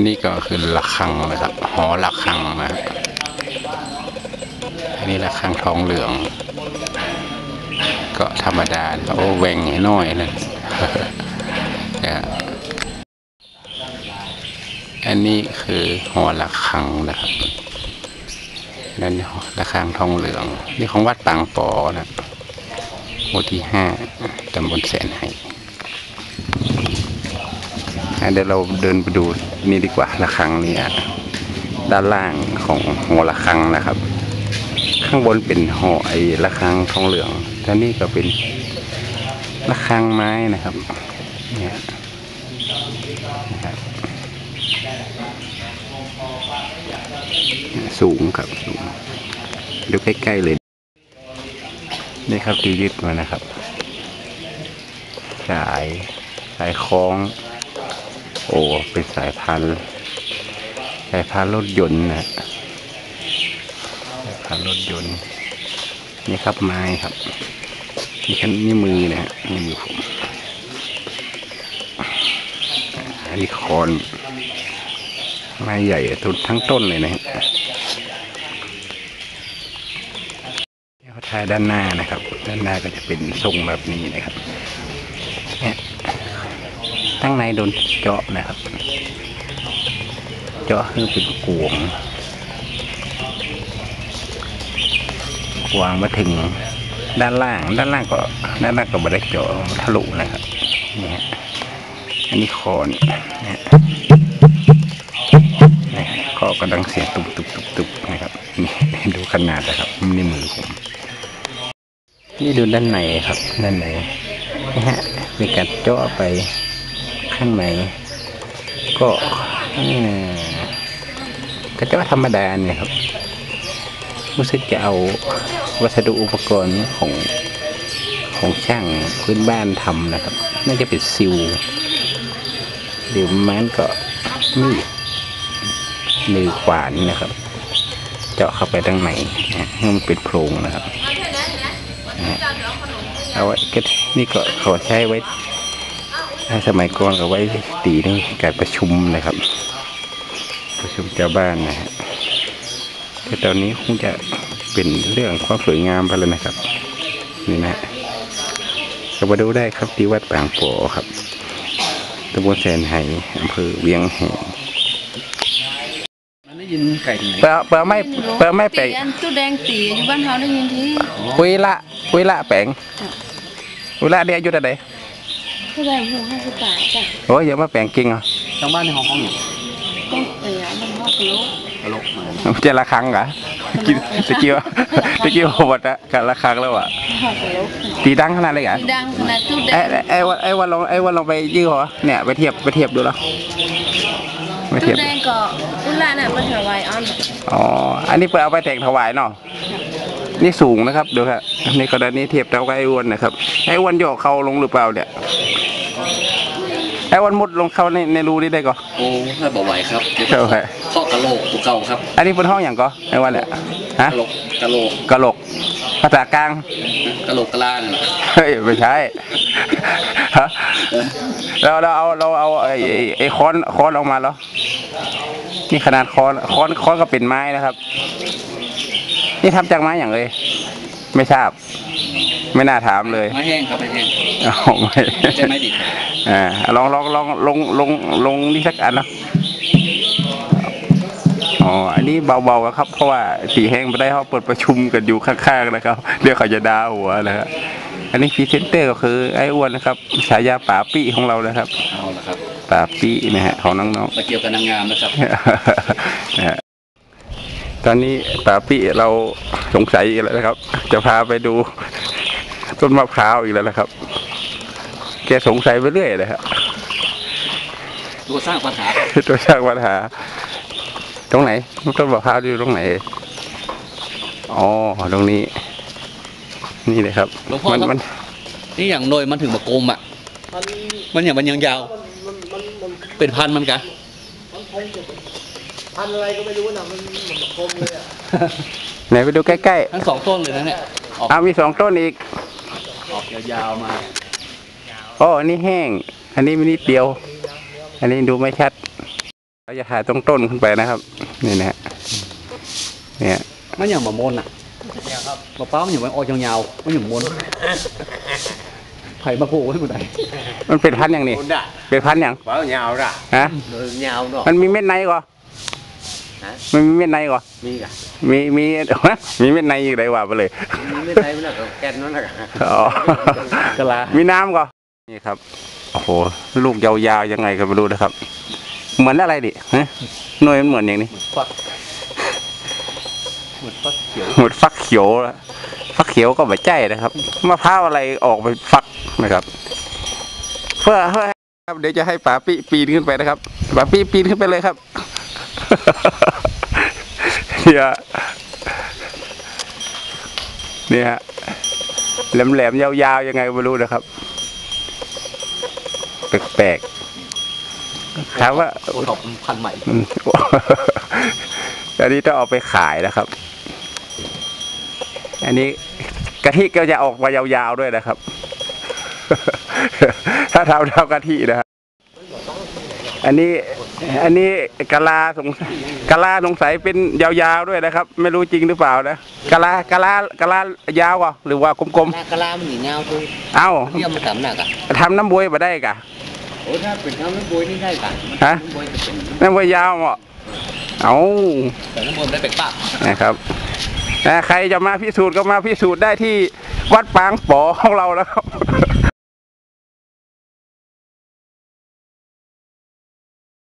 นนี้ก็คือระฆังนะครับ หอระฆังนะฮะอันนี้ระฆังทองเหลือง ก็ธรรมดาโอ้แหวงน้อยนะนะฮะอันนี้คือหอระฆังนะครับนั่นระฆังทองเหลือง นี่ของวัดปางปอนะหมู่ที่ห้าตำบลแสนไห้อ่ เดี๋ยวเราเดินไปดูนี่ดีกว่าระฆังเนี่ยด้านล่างของหัวระฆังนะครับ ข้างบนเป็นหอไอ้ระฆังทองเหลืองแล้วนี่ก็เป็นระฆังไม้นะครับเนี่ยนะครับสูงครับสูงดูใกล้ๆเลยนี่ครับที่ยึดมานะครับ สายสายคล้อง โอ้เป็นสายพันธุ์สายพันธุ์รถยนต์นะสายพันธุ์รถยนต์นี่ครับไม้ครับนี่คันนี่มือนะฮะนี่มือผมอันนี้คอนไม้ใหญ่ต้นทั้งต้นเลยนะฮะเขาถ่ายด้านหน้านะครับ ด้านหน้าก็จะเป็นทรงแบบนี้นะครับ ข้างในโดนเจาะนะครับ เจาะคือเป็นกวงกวางมาถึงด้านล่าง ด้านล่างก็ด้านล่างก็บได้เจาะทะลุนะครับนี่ฮะอันนี้คอนี่นี่คอก็ดังเสียงตุบตุบตุบตุบนะครับนี่ดูขนาดนะครับนี่มือผมนี่ดูด้านในครับด้านในนะฮะมีการเจาะไป ข้างในก็ก็จะว่าธรรมดาเนี่ยครับรู้สึกจะเอาวัสดุอุปกรณ์ของของช่างพื้นบ้านทำนะครับ น่าจะเป็นซิลหรือมันก็มีดมือขวานนะครับ เจาะเข้าไปด้านในนะให้มันเป็นโพรงนะครับนะเอาไว้ก็นี่ก็ขาใช้ไว้ ถ้าสมัยก่อนก็ไว้ตีในการประชุมนะครับ ประชุมชาวบ้านนะฮะแต่ตอนนี้คงจะเป็นเรื่องความสวยงามไปแล้วนะครับ นี่นะก็มาดูได้ครับที่วัดปางปอครับตำบลแสนไห้อำเภอเวียงแหงมันได้ยินไก่ไหนเปล่าเปล่าไม่เปล่าไม่แปลงตีอันตู้แดงตีอยู่บ้านเขาได้ยินที่คุยละคุยละแปลงคุยละเนี่ยอายุเท่าไหร่ ตู้แดงหูห้าสิบบาทจ้ะโอ้ยอย่ามาแปลงกิ่งเหรอะทางบ้านในห้องห้องอย่างต้องเสียมันห้ากะโหลกตลกมามันจะละครั้งเหรอกินตะกี้ว่าตะกี้ว่าหมดละกันละครั้งแล้วอะห้ากะโหลกตีดังขนาดเลยเหรอะมีดังขนาดตู้แดไอ้งไอ้ไอ้วันไอ้วันลองไอ้วันลองไปยื้อเหรอเนี่ยไปเทียบไปเทียบดูแล้วไปเทีตู้ยบแดงก็อุ้ล่าน่ะเป็นถวายออนอ๋ออันนี้เปิดเอาไปแตกถวายเนาะ นี่สูงนะครับดูครับนี่กรณีเทียบเท่ากับไอ้อ้วนนะครับไอ้อ้วนโยกเขาลงหรือเปล่าเนี่ยไอ้อ้วนมุดลงเข้าในในรูนี้ได้ก่อนโอ้ถ้าบอกไหวครับเดี๋ยวเข้าไปข้อกะโหลกตัวเก่าครับ อันนี้เป็นห้องอย่างก็ไอ้อ้วนเนี่ยฮะกะโหลกกะโหลกกะโหลกภาษากลางกะโหลกกะลาเนี่ยนะเฮ้ยไม่ใช่ฮะเราเราเอาเราเอาไอ้ไอ้ไอ้ค้อนค้อนออกมาแล้วนี่ขนาดค้อนค้อนค้อนก็เป็นไม้นะครับ นี่ทำจากไม้อย่างเลย ไม่ทราบ ไม่น่าถามเลยไม้แห้งครับไม้แห้งเอาไม่ไม่ใช่ไม้ดิบครับอ่าลองลองลองลงลงลงนี่สักอันเนาะอ๋อ อันนี้เบาๆครับ เพราะว่าตีแห้งไปได้เขาเปิดประชุมกันอยู่ข้างๆนะครับ เดี๋ยวเขาจะด่าหัวนะฮะอันนี้พรีเซนเตอร์ก็คือไอ้อ้วนนะครับฉายาป๋าปี้ของเรานะครับเอาละครับป๋าปี้นะฮะของน้องมาเกี่ยวกับนางงามนะครับๆนะฮะ ตอนนี้ป๋าปี้เราสงสัยอีกแล้วนะครับ จะพาไปดูต้นมะพร้าวอีกแล้วนะครับ แกสงสัยไปเรื่อยเลยครับตัวสร้างปัญหา ตัวช่างปัญหา ตรงไหนต้นมะพร้าวอยู่ตรงไหนอ๋อตรงนี้ นี่เลยครับหลวงพ่อมันครับ มันนี่อย่างหน่อยมันถึงมากลมอะ มันอย่างมันยังยาวเป็นพันมันกะ พันอะไรก็ไม่รู้นะมันเหมือนคมเลยอะไหนไปดูใกล้ทั้งสองต้นเลยนะเนี่ยออกๆอ้าวมีสองต้นอีก ออกยาวๆมาอ๋ออันนี้แห้ง อันนี้มีนิดเดียว อันนี้ดูไม่ชัด เราจะถ่ายตรงต้นขึ้นไปนะครับ นี่นะฮะเนี่ย มันอย่างมะมนอะมะพร้าวมันอย่างมันออกยาวๆมันอย่างมนไผ่มะโขให้หมดไหนมันเป็นพันธุ์อย่างนี้ คนด่ะเป็นพันธุ์อย่างเปล่าเหงาด่ะฮะเออเหงาเนาะมันมีเม็ดในก่อฮะ มันมีเม็ดในก่อมีกะมีมีฮะมีเม็ดในอีกไรวะไปเลยมีไม่ใช่มันน่ะก็แกนนั่นแหละอ๋อกะลามีน้ำก่อนี่ครับโอ้โหลูกยาวๆยังไงก็ไม่รู้นะครับ เหมือนอะไรดิฮะหน่วยมันเหมือนอย่างนี้ฟักเหมือนฟักเขียวเหมือนฟักเขียวละฟักเขียวก็แบบใจนะครับมะพร้าวอะไรออกไปฟักนะครับ เพื่อเพื่อครับเดี๋ยวจะให้ป๋าปีปีนขึ้นไปนะครับป๋าปีปีนขึ้นไปเลยครับ เนี่ยนี่ฮะแหลมๆยาวๆยังไงก็ไม่รู้นะครับแปลกๆถามว่าโอท็อปพันธุ์ใหม่อืมอันนี้ต้องเอาไปขายนะครับ อันนี้กะทิก็จะออกมายาวๆด้วยนะครับ ถ้าทำเท่ากะทินะครับอันนี้ อันนี้กะลาสงกะลาสงสัยเป็นยาวๆด้วยนะครับ ไม่รู้จริงหรือเปล่านะกะลากะลากะลายาวอะหรือว่ากลมหน้ากะลามันหนีเงาตัวๆเอ้าเรียกมันต่ำหนักอะทำน้ำบวยมาได้กะโอ้ถ้าเป็นทำน้ำบวยนี่ได้กะฮะน้ำบวยจะเป็นน้ำบวยยาวเหรอเอาแต่น้ำมันได้เป็กปากนะครับนะใครจะมาพิสูจน์ก็มาพิสูจน์ได้ที่วัดปางปอของเราแล้วครับ